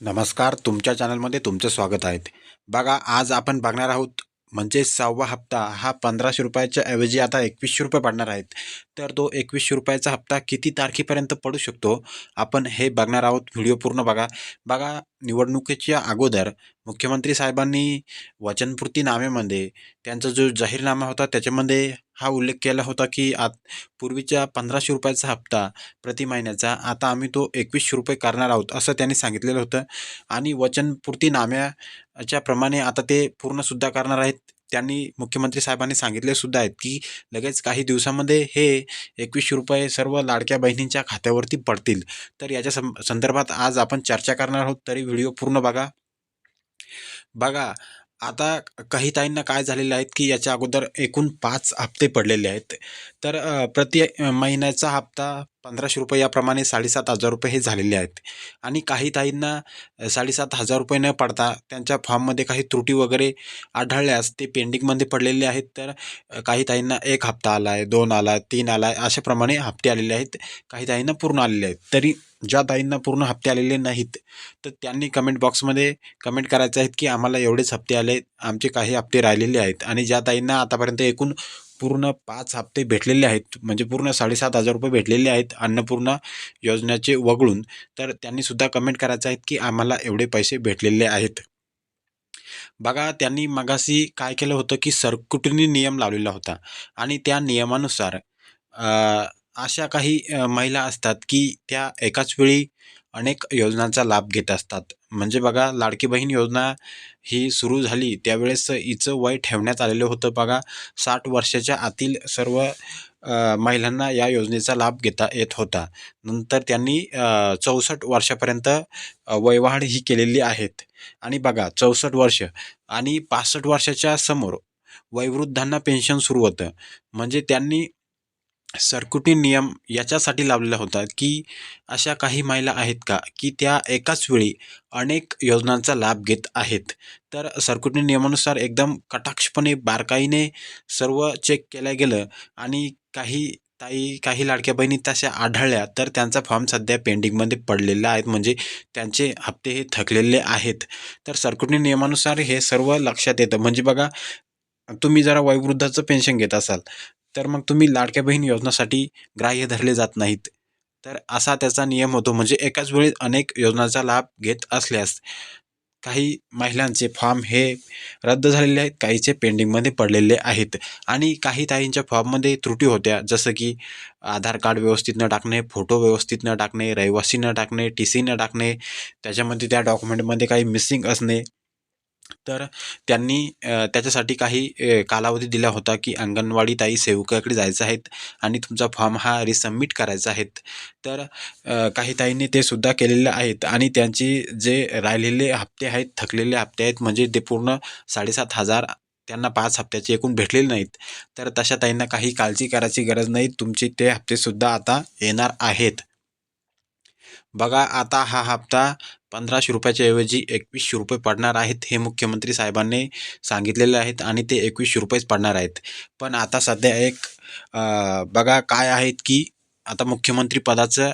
नमस्कार तुमच्या चॅनलमध्ये तुमचं स्वागत आहे. बघा आज आपण बघणार आहोत म्हणजे सहावा हप्ता हा पंधराशे रुपयाच्या ऐवजी आता एकवीसशे रुपये पडणार आहेत. तर तो एकवीसशे रुपयाचा हप्ता किती तारखेपर्यंत पडू शकतो? आपण हे बघणार आहोत व्हिडिओ पूर्ण बघा. बघा निवडणुकीच्या अगोदर मुख्यमंत्री साहेबांनी वचनपूर्ती नाम्यामध्ये त्यांचा जो जाहीरनामा होता त्याच्यामध्ये हा उल्लेख केला होता की आत पूर्वीच्या पंधराशे रुपयाचा हप्ता प्रति महिन्याचा आता आम्ही तो एकवीसशे रुपये करणार आहोत असं त्यांनी सांगितलेलं होतं. आणि वचनपूर्ती नाम्याच्या प्रमाणे आता ते पूर्णसुद्धा करणार आहेत. त्यांनी मुख्यमंत्री साहेबांनी सांगितले सुद्धा आहेत की लगेच काही दिवसामध्ये हे एकवीसशे रुपये सर्व लाडक्या बहिणींच्या खात्यावरती पडतील. तर याच्या सं संदर्भात आज आपण चर्चा करणार आहोत तरी व्हिडिओ पूर्ण बघा. बघा आता काही ताईंना काय झालेलं आहेत की याच्या अगोदर एकूण पाच हप्ते पडलेले आहेत. तर प्रति महिन्याचा हप्ता पंधराशे रुपये याप्रमाणे साडेसात हजार रुपये हे झालेले आहेत. आणि काही ताईंना साडेसात हजार रुपये न पडता त्यांच्या फॉर्ममध्ये काही त्रुटी वगैरे आढळल्यास ते पेंडिंगमध्ये पडलेले आहेत. तर काही ताईंना एक हप्ता आला आहे दोन आला आहे तीन आला आहे अशाप्रमाणे हप्ते आलेले आहेत. काही ताईंना पूर्ण आलेले आहेत. तरी ज्या ताईंना पूर्ण हप्ते आलेले नाहीत तर त्यांनी कमेंट बॉक्समध्ये कमेंट करायचं आहेत की आम्हाला एवढेच हप्ते आले आमचे काही हप्ते राहिलेले आहेत. आणि ज्या ताईंना आतापर्यंत एकूण पूर्ण पाच हप्ते भेटलेले आहेत म्हणजे पूर्ण साडेसात हजार रुपये भेटलेले आहेत अन्नपूर्णा योजनेचे वगळून तर त्यांनीसुद्धा कमेंट करायचं आहेत की आम्हाला एवढे पैसे भेटलेले आहेत. बघा त्यांनी मगाशी काय केलं होतं की सरकुटनी नियम लावलेला होता आणि त्या नियमानुसार अशा काही महिला असतात की त्या एकाच वेळी अनेक योजनांचा लाभ घेत असतात. म्हणजे बघा लाडकी बहीण योजना ही सुरू झाली त्यावेळेस हिचं वय ठेवण्यात आलेलं होतं बघा. साठ वर्षाच्या आतील सर्व महिलांना या योजनेचा लाभ घेता येत होता. नंतर त्यांनी चौसष्ट वर्षापर्यंत वयवाढ ही केलेली आहेत. आणि बघा चौसष्ट वर्ष आणि पासष्ट वर्षाच्या समोर वयोवृद्धांना पेन्शन सुरू होतं. म्हणजे त्यांनी सरकुटी नियम याच्यासाठी लावलेला होता की अशा काही महिला आहेत का की त्या एकाच वेळी अनेक योजनांचा लाभ घेत आहेत? तर सरकुटी नियमानुसार एकदम कटाक्षपणे बारकाईने सर्व चेक केलं गेलं आणि काही ताई काही लाडक्या बहिणी तशा आढळल्या तर त्यांचा फॉर्म सध्या पेंडिंगमध्ये पडलेला आहेत म्हणजे त्यांचे हप्ते हे थकलेले आहेत. तर सरकुटी नियमानुसार हे सर्व लक्षात येतं. म्हणजे बघा तुम्ही जरा वयोवृद्धाचं पेन्शन घेत असाल. तर मग तुम्ही लाडक्या बहीण योजनासाठी ग्राह्य धरले जात नाहीत. तर असा त्याचा नियम होतो म्हणजे एकाच वेळी अनेक योजनांचा लाभ घेत असल्यास काही महिलांचे फॉर्म हे रद्द झालेले आहेत काहीचे पेंडिंगमध्ये पडलेले आहेत आणि काही ताईंच्या फॉर्ममध्ये त्रुटी होत्या. जसं की आधार कार्ड व्यवस्थित न टाकणे फोटो व्यवस्थित न टाकणे रहिवासी न टाकणे टी सी न टाकणे त्याच्यामध्ये त्या डॉक्युमेंटमध्ये काही मिसिंग असणे तर त्यांनी त्याच्यासाठी काही कालावधी दिला होता की अंगणवाडी ताई सेवकाकडे जायचं आहेत आणि तुमचा फॉर्म हा रिसबमिट करायचा आहेत. तर काही ताईंनी ते सुद्धा केलेले आहेत आणि त्यांची जे राहिलेले हप्ते आहेत थकलेले हप्ते आहेत म्हणजे ते पूर्ण साडेसात हजार त्यांना पाच हप्त्याचे एकूण भेटलेले नाहीत. तर तशा ताईंना काही काळजी करायची गरज नाही. तुमची ते हप्तेसुद्धा आता येणार आहेत. बघा आता हा हप्ता पंधराशे रुपयाच्या ऐवजी एकवीसशे रुपये पडणार आहेत हे मुख्यमंत्री साहेबांनी सांगितलेले आहेत आणि ते एकवीसशे रुपयेच पडणार आहेत. पण आता सध्या एक बघा काय आहेत की आता मुख्यमंत्री पदाचं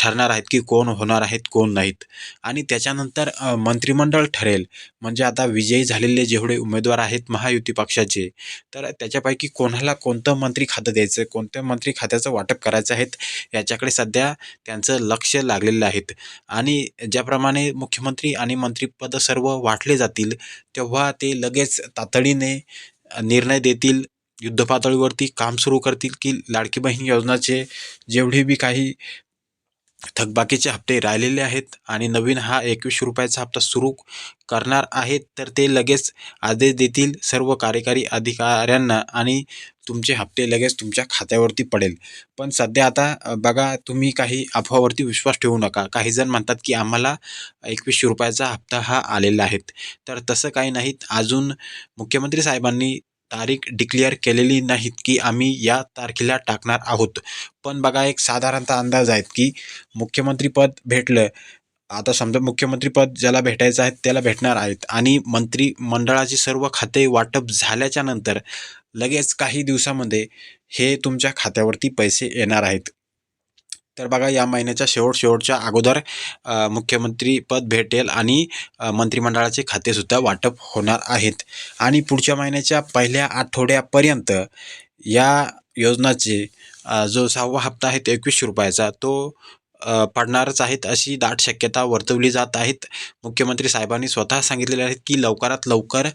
ठरणार आहेत की कोण होणार आहेत कोण नाहीत. आणि त्याच्यानंतर मंत्रिमंडळ ठरेल. म्हणजे आता विजयी झालेले जेवढे उमेदवार आहेत महायुती पक्षाचे तर त्याच्यापैकी कोणाला कोणतं मंत्री खातं द्यायचं कोणत्या मंत्री खात्याचं वाटप करायचं आहेत याच्याकडे सध्या त्यांचं लक्ष लागलेलं आहेत. आणि ज्याप्रमाणे मुख्यमंत्री आणि मंत्रिपद सर्व वाटले जातील तेव्हा ते लगेच तातडीने निर्णय देतील युद्धपातळीवरती काम सुरू करतील की लाडकी बहीण योजनाचे जेवढे बी काही थकबाकीचे हप्ते राहिलेले आहेत आणि नवीन हा एकवीसशे रुपयाचा हप्ता सुरू करणार आहेत तर ते लगेच आदेश देतील सर्व कार्यकारी अधिकाऱ्यांना आणि तुमचे हप्ते लगेच तुमच्या खात्यावरती पडेल. पण सध्या आता बघा तुम्ही काही अफवावरती विश्वास ठेवू नका. काही जण म्हणतात की आम्हाला एकवीसशे रुपयाचा हप्ता हा आलेला आहे. तर तसं काही नाहीत. अजून मुख्यमंत्री साहेबांनी तारीख डिक्लेअर केलेली नाहीत की आम्ही या तारखेला टाकणार आहोत. पण बघा एक साधारणतः अंदाज आहेत की मुख्यमंत्रीपद भेटलं. आता समजा मुख्यमंत्रीपद ज्याला भेटायचं आहे त्याला भेटणार आहेत. आणि मंत्रिमंडळाची सर्व खाते वाटप झाल्याच्यानंतर लगेच काही दिवसामध्ये हे तुमच्या खात्यावरती पैसे येणार आहेत. तर बघा या महिन्याच्या शेवट शेवटच्या अगोदर मुख्यमंत्रीपद भेटेल आणि मंत्रिमंडळाचे खातेसुद्धा वाटप होणार आहेत. आणि पुढच्या महिन्याच्या पहिल्या आठवड्यापर्यंत या योजनाचे जो सहावा हप्ता आहे तो एकवीसशे रुपयाचा तो पडणारच आहेत अशी दाट शक्यता वर्तवली जात आहेत. मुख्यमंत्री साहेबांनी स्वतः सांगितलेले आहेत की लवकरात लवकर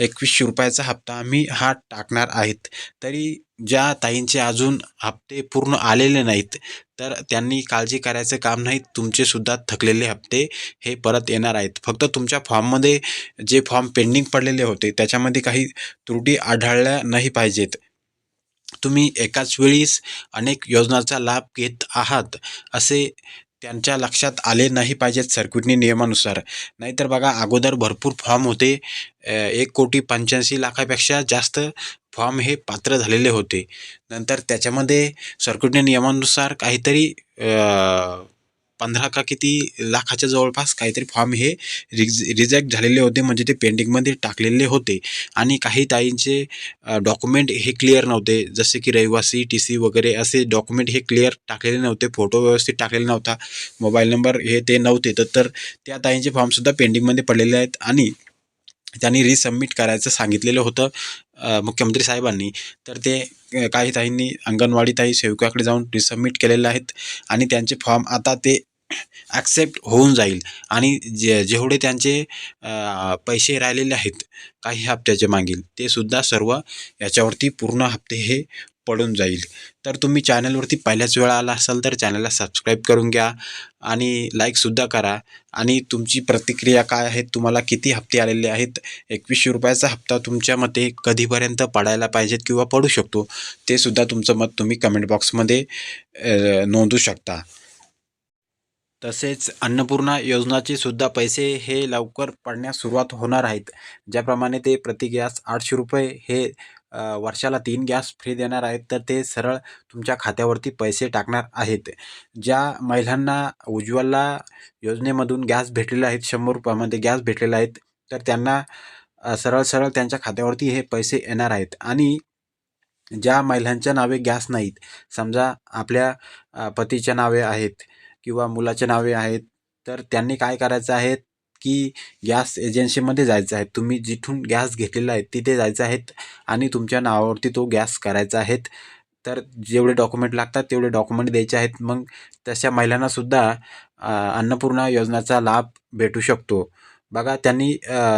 एकवीसशे रुपयाचा हप्ता आम्ही हा टाकणार आहेत. तरी ज्या ताईंचे अजून हप्ते पूर्ण आलेले नाहीत तर त्यांनी काळजी करायचं काम नाही. तुमचेसुद्धा थकलेले हप्ते हे परत येणार आहेत. फक्त तुमच्या फॉर्ममध्ये जे फॉर्म पेंडिंग पडलेले होते त्याच्यामध्ये काही त्रुटी आढळल्या नाही पाहिजेत. तुम्ही एकाच वेळीस अनेक योजनांचा लाभ घेत आहात असे त्यांच्या लक्षात आले नाही पाहिजेत सर्किटनी नियमानुसार. नाहीतर बघा अगोदर भरपूर फॉर्म होते. एक कोटी पंच्याऐंशी लाखापेक्षा जास्त फॉर्म हे पात्र झालेले होते. नंतर त्याच्यामध्ये सरकुटने नियमानुसार काहीतरी पंधरा का किती लाखाच्या जवळपास काहीतरी फॉर्म हे रिज रिजेक्ट झालेले होते. म्हणजे ते पेंडिंगमध्ये टाकलेले होते. आणि काही ताईंचे डॉक्युमेंट हे क्लिअर नव्हते. जसे की रहिवासी टी सी वगैरे असे डॉक्युमेंट हे क्लिअर टाकलेले नव्हते. फोटो व्यवस्थित टाकलेला नव्हता. मोबाईल नंबर हे ते नव्हते. तर तर त्या ताईंचे फॉर्मसुद्धा पेंडिंगमध्ये पडलेले आहेत. आणि त्यांनी रिसबमिट करायचं सांगितलेलं होतं मुख्यमंत्री साहेबांनी. तर ते काही ताईंनी अंगणवाडी ताई सेवकाकडे जाऊन रिसबमिट केलेले आहेत. आणि त्यांचे फॉर्म आता ते ॲक्सेप्ट होऊन जाईल. आणि जे जेवढे त्यांचे पैसे राहिलेले आहेत काही हप्त्याचे मागील ते सुद्धा सर्व याच्यावरती पूर्ण हप्ते हे पडून जाईल. तर तुम्ही चॅनलवरती पहिल्याच वेळा आला असाल तर चॅनलला सबस्क्राईब करून घ्या आणि लाईकसुद्धा करा. आणि तुमची प्रतिक्रिया काय आहे तुम्हाला किती हप्ते आलेले आहेत एकवीसशे रुपयाचा हप्ता तुमच्या मते कधीपर्यंत पडायला पाहिजेत किंवा पडू शकतो ते सुद्धा तुमचं मत तुम्ही कमेंट बॉक्समध्ये नोंदू शकता. तसेच अन्नपूर्णा योजनाचे सुद्धा पैसे हे लवकर पडण्यास सुरुवात होणार आहेत. ज्याप्रमाणे ते प्रति गॅस आठशे रुपये हे वर्षाला तीन गॅस फ्री देणार आहेत तर ते सरळ तुमच्या खात्यावरती पैसे टाकणार आहेत. ज्या महिलांना उज्ज्वला योजनेमधून गॅस भेटलेले आहेत शंभर रुपयामध्ये गॅस भेटलेला आहेत तर त्यांना सरळ सरळ त्यांच्या खात्यावरती हे पैसे येणार आहेत. आणि ज्या महिलांच्या नावे गॅस नाहीत समजा आपल्या पतीच्या नावे आहेत किंवा मुलाच्या नावे आहेत तर त्यांनी काय करायचं आहे की गॅस एजन्सीमध्ये जायचं आहे. तुम्ही जिथून गॅस घेतलेला आहे तिथे जायचं आहेत आणि तुमच्या नावावरती तो गॅस करायचा आहेत तर जेवढे डॉक्युमेंट लागतात तेवढे डॉक्युमेंट द्यायचे आहेत. मग तशा महिलांनासुद्धा अन्नपूर्णा योजनेचा लाभ भेटू शकतो. बघा त्यांनी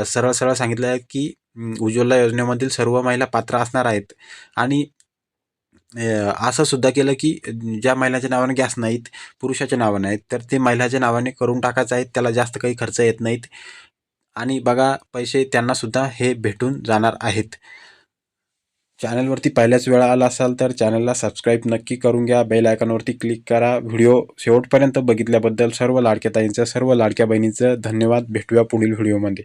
सरळ सरळ सांगितलं आहे की उज्ज्वला योजनेमधील सर्व महिला पात्र असणार आहेत. आणि असं सुद्धा केलं की ज्या महिलाच्या नावाने गॅस नाहीत पुरुषाच्या नावाने आहेत तर ते महिलाच्या नावाने करून टाकायचं आहेत त्याला जास्त काही खर्च येत नाहीत. आणि बघा पैसे त्यांनासुद्धा हे भेटून जाणार आहेत. चॅनलवरती पहिल्याच वेळा आला असाल तर चॅनलला सबस्क्राईब नक्की करून घ्या. बेल आयकॉनवरती क्लिक करा. व्हिडिओ शेवटपर्यंत बघितल्याबद्दल सर्व लाडक्या ताईंचं सर्व लाडक्या बहिणींचं धन्यवाद. भेटूया पुढील व्हिडिओमध्ये